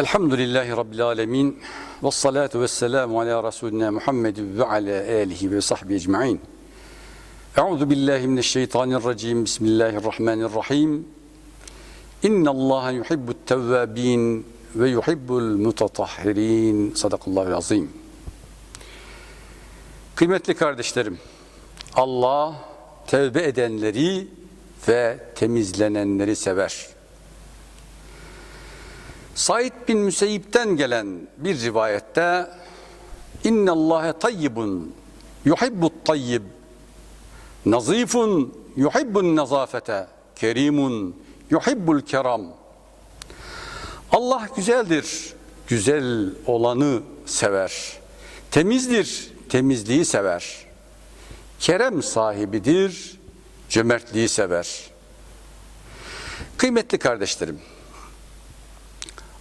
Elhamdülillahi Rabbil Alemin ve salatu ve selamu ala Resulina Muhammed ve ala alihi ve sahbihi ecma'in. Euzu billahi mineşşeytanirracim. Bismillahirrahmanirrahim. İnna Allah yuhibbut tevvabin ve yuhibbul mutatahhirin. Sadakallahu azim. Kıymetli kardeşlerim, Allah tevbe edenleri ve temizlenenleri sever. Said bin Müseyyip'ten gelen bir rivayette İnne Allahe tayyibun yuhibbut tayyib nazifun yuhibbun nazafete kerimun yuhibbul keram Allah güzeldir, güzel olanı sever. Temizdir, temizliği sever. Kerem sahibidir, cömertliği sever. Kıymetli kardeşlerim,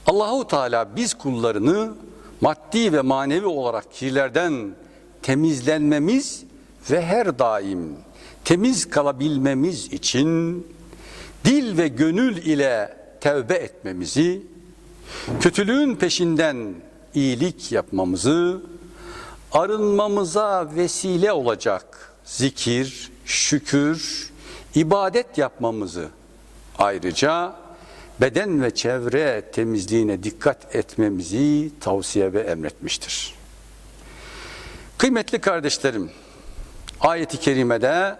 Allahu Teala biz kullarını maddi ve manevi olarak kirlerden temizlenmemiz ve her daim temiz kalabilmemiz için dil ve gönül ile tevbe etmemizi, kötülüğün peşinden iyilik yapmamızı, arınmamıza vesile olacak zikir, şükür, ibadet yapmamızı ayrıca beden ve çevre temizliğine dikkat etmemizi tavsiye ve emretmiştir. Kıymetli kardeşlerim, ayeti kerimede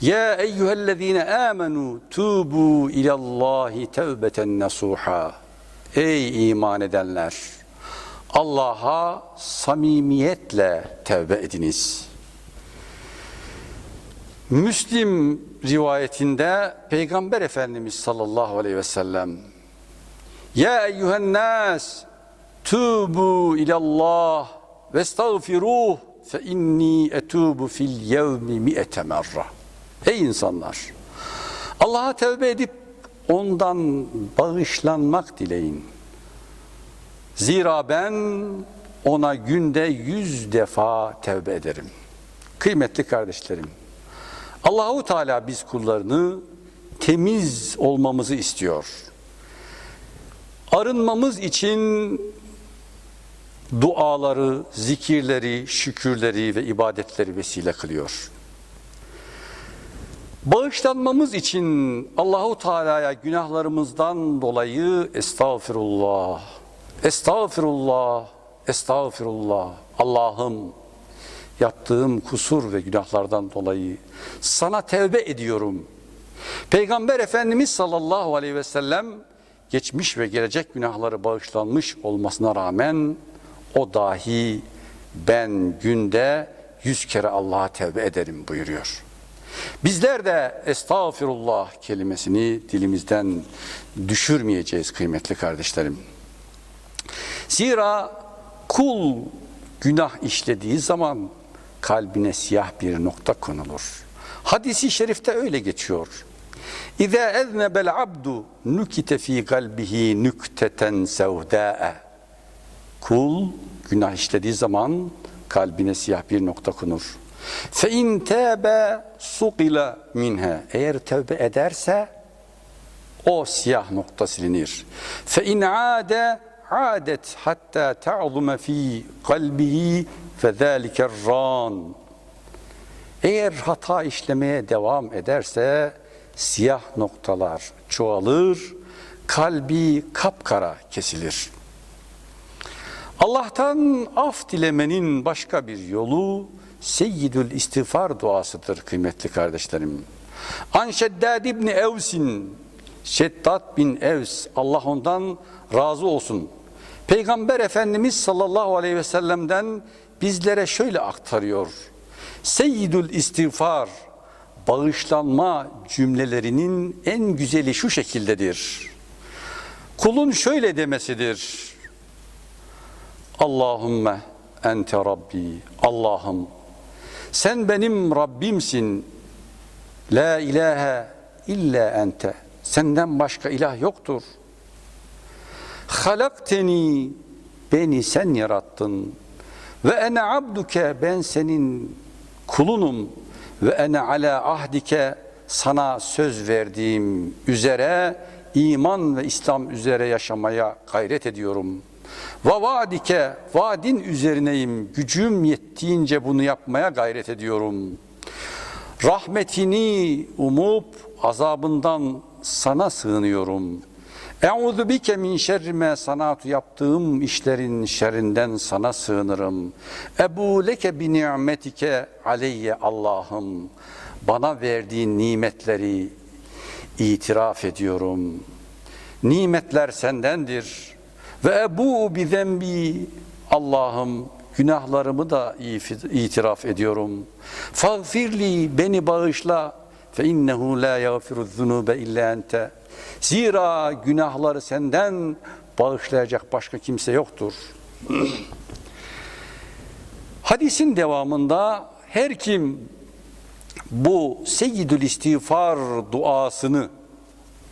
Ya eyyühellezine amenu tubu ilallahi tevbeten nasuha Ey iman edenler! Allah'a samimiyetle tevbe ediniz. Müslim rivayetinde Peygamber Efendimiz sallallahu aleyhi ve sellem Ya eyyühen nas tubu ilallah ve estağfiruh fe inni etubu fil yevmi mi'ete merra Ey insanlar! Allah'a tevbe edip ondan bağışlanmak dileyin. Zira ben ona günde yüz defa tevbe ederim. Kıymetli kardeşlerim, Allahu Teala biz kullarını temiz olmamızı istiyor. Arınmamız için duaları, zikirleri, şükürleri ve ibadetleri vesile kılıyor. Bağışlanmamız için Allahu Teala'ya günahlarımızdan dolayı estağfirullah, estağfirullah, estağfirullah. Allah'ım yaptığım kusur ve günahlardan dolayı sana tevbe ediyorum. Peygamber Efendimiz sallallahu aleyhi ve sellem geçmiş ve gelecek günahları bağışlanmış olmasına rağmen o dahi ben günde yüz kere Allah'a tevbe ederim buyuruyor. Bizler de estağfirullah kelimesini dilimizden düşürmeyeceğiz kıymetli kardeşlerim. Zira kul günah işlediği zaman kalbine siyah bir nokta konulur. Hadisi şerifte öyle geçiyor. İza eznebel abdu nukite fi kalbihi nükteten sevdâe. Kul günah işlediği zaman kalbine siyah bir nokta konur. Fe in tâbe sukila minha. Eğer tevbe ederse o siyah nokta silinir. Fe in âde adet hatta ta'zume fi kalbihi fezâlike rân. Eğer hata işlemeye devam ederse siyah noktalar çoğalır, kalbi kapkara kesilir. Allah'tan af dilemenin başka bir yolu Seyyidül İstiğfar duasıdır kıymetli kardeşlerim. An Şeddad İbni Evs'in Şeddat bin Evs Allah ondan razı olsun. Peygamber Efendimiz sallallahu aleyhi ve sellem'den bizlere şöyle aktarıyor. Seyyidül istiğfar bağışlanma cümlelerinin en güzeli şu şekildedir. Kulun şöyle demesidir. Allahümme ente Rabbi. Allah'ım sen benim Rabbimsin. La ilahe illa ente. Senden başka ilah yoktur. Halakteni beni sen yarattın. Ve ene abduke ben senin kulunum. Ve ene ala ahdike sana söz verdiğim üzere iman ve İslam üzere yaşamaya gayret ediyorum. Ve vaadike, vaadin üzerineyim. Gücüm yettiğince bunu yapmaya gayret ediyorum. Rahmetini umup azabından sana sığınıyorum. Euzu bike min şerri ma sanatu yaptığım işlerin şerrinden sana sığınırım. Ebu leke bi ni'metike aleyye Allah'ım. Bana verdiğin nimetleri itiraf ediyorum. Nimetler sendendir. Ve ebu bi zembi Allah'ım günahlarımı da itiraf ediyorum. Fagfirli beni bağışla fe innehu la yaghfiru zunube illa ente. Zira günahları senden bağışlayacak başka kimse yoktur. Hadisin devamında her kim bu Seyyidül İstiğfar duasını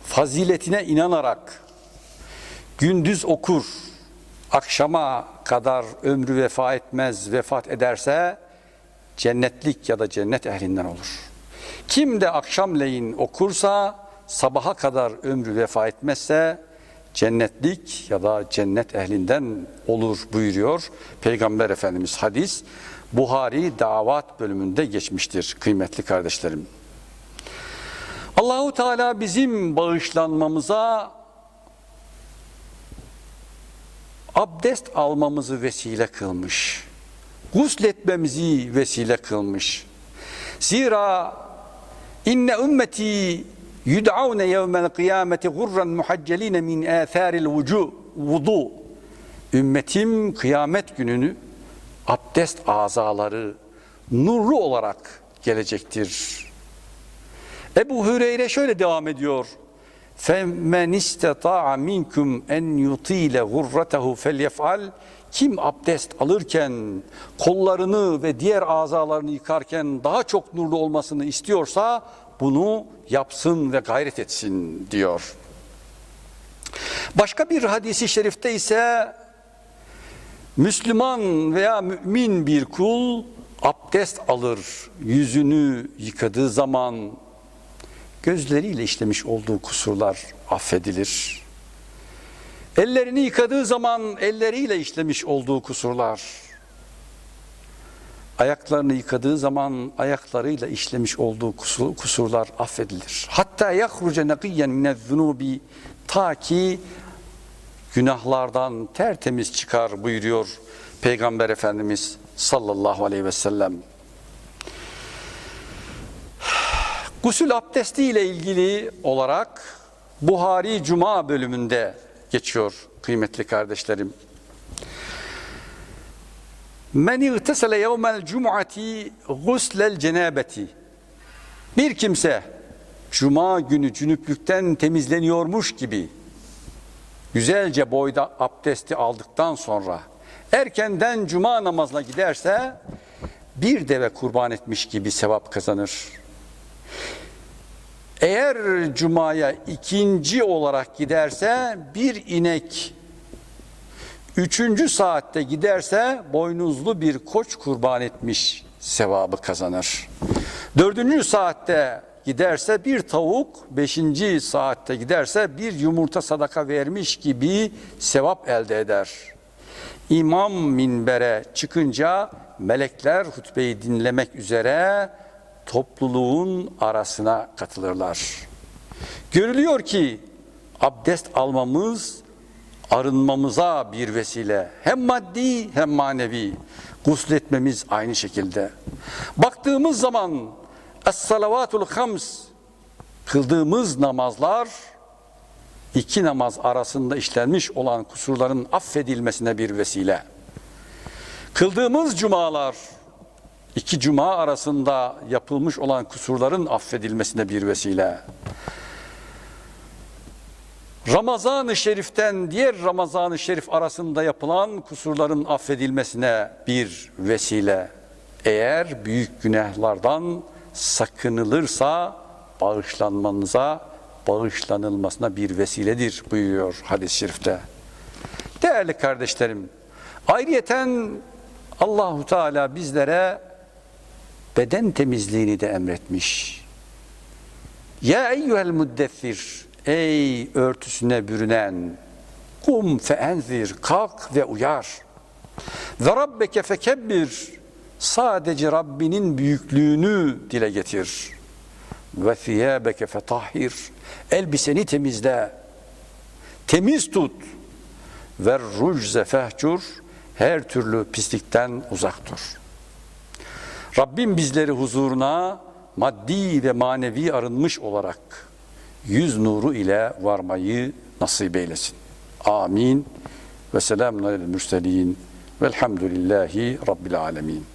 faziletine inanarak gündüz okur, akşama kadar ömrü vefa etmez, vefat ederse cennetlik ya da cennet ehlinden olur. Kim de akşamleyin okursa sabaha kadar ömrü vefa etmezse cennetlik ya da cennet ehlinden olur buyuruyor Peygamber Efendimiz hadis. Buhari davat bölümünde geçmiştir kıymetli kardeşlerim. Allahu Teala bizim bağışlanmamıza abdest almamızı vesile kılmış. Gusletmemizi vesile kılmış. Zira inne ümmeti yud'avne yevmel kıyameti gurran muhacceline min âthâril vudu. Ümmetim kıyamet gününü abdest azaları nurlu olarak gelecektir. Ebu Hüreyre şöyle devam ediyor. فَمَنْ اِسْتَطَاعَ مِنْكُمْ اَنْ يُطِيلَ غُرَّتَهُ فَلْيَفْعَلْ Kim abdest alırken kollarını ve diğer azalarını yıkarken daha çok nurlu olmasını istiyorsa bunu yapsın ve gayret etsin diyor. Başka bir hadisi şerifte ise Müslüman veya mümin bir kul abdest alır, yüzünü yıkadığı zaman gözleriyle işlemiş olduğu kusurlar affedilir. Ellerini yıkadığı zaman elleriyle işlemiş olduğu kusurlar, ayaklarını yıkadığı zaman ayaklarıyla işlemiş olduğu kusurlar affedilir. Hatta yahruce nakiyyen minez-zunubi ta ki günahlardan tertemiz çıkar buyuruyor Peygamber Efendimiz sallallahu aleyhi ve sellem. Gusül abdesti ile ilgili olarak Buhari Cuma bölümünde geçiyor kıymetli kardeşlerim. Men igtesele yevmel cum'ati guslel cenabeti. Bir kimse cuma günü cünüplükten temizleniyormuş gibi güzelce boyda abdesti aldıktan sonra erkenden cuma namazına giderse bir deve kurban etmiş gibi sevap kazanır. Eğer cumaya ikinci olarak giderse bir inek, üçüncü saatte giderse boynuzlu bir koç kurban etmiş sevabı kazanır. Dördüncü saatte giderse bir tavuk, beşinci saatte giderse bir yumurta sadaka vermiş gibi sevap elde eder. İmam minbere çıkınca melekler hutbeyi dinlemek üzere topluluğun arasına katılırlar. Görülüyor ki abdest almamız arınmamıza bir vesile. Hem maddi hem manevi. Gusletmemiz aynı şekilde. Baktığımız zaman Es-salavatul hams kıldığımız namazlar iki namaz arasında işlenmiş olan kusurların affedilmesine bir vesile. Kıldığımız cumalar iki cuma arasında yapılmış olan kusurların affedilmesine bir vesile. Ramazan-ı Şerif'ten diğer Ramazan-ı Şerif arasında yapılan kusurların affedilmesine bir vesile. Eğer büyük günahlardan sakınılırsa bağışlanmanıza, bağışlanılmasına bir vesiledir buyuruyor hadis-i şerifte. Değerli kardeşlerim, ayrıyeten Allahu Teala bizlere beden temizliğini de emretmiş. Ya eyyuhel muddessir Ey örtüsüne bürünen kum feenzir kalk ve uyar. Ve rabbeke fekebbir sadece Rabbinin büyüklüğünü dile getir. Ve thiyâbeke fetahhir elbiseni temizle. Temiz tut. Ve rucze fehcur her türlü pislikten uzak dur. Rabbim bizleri huzuruna maddi ve manevi arınmış olarak yüz nuru ile varmayı nasip eylesin. Amin. Ve selamun aleyhi mürselin. Velhamdülillahi Rabbil alemin.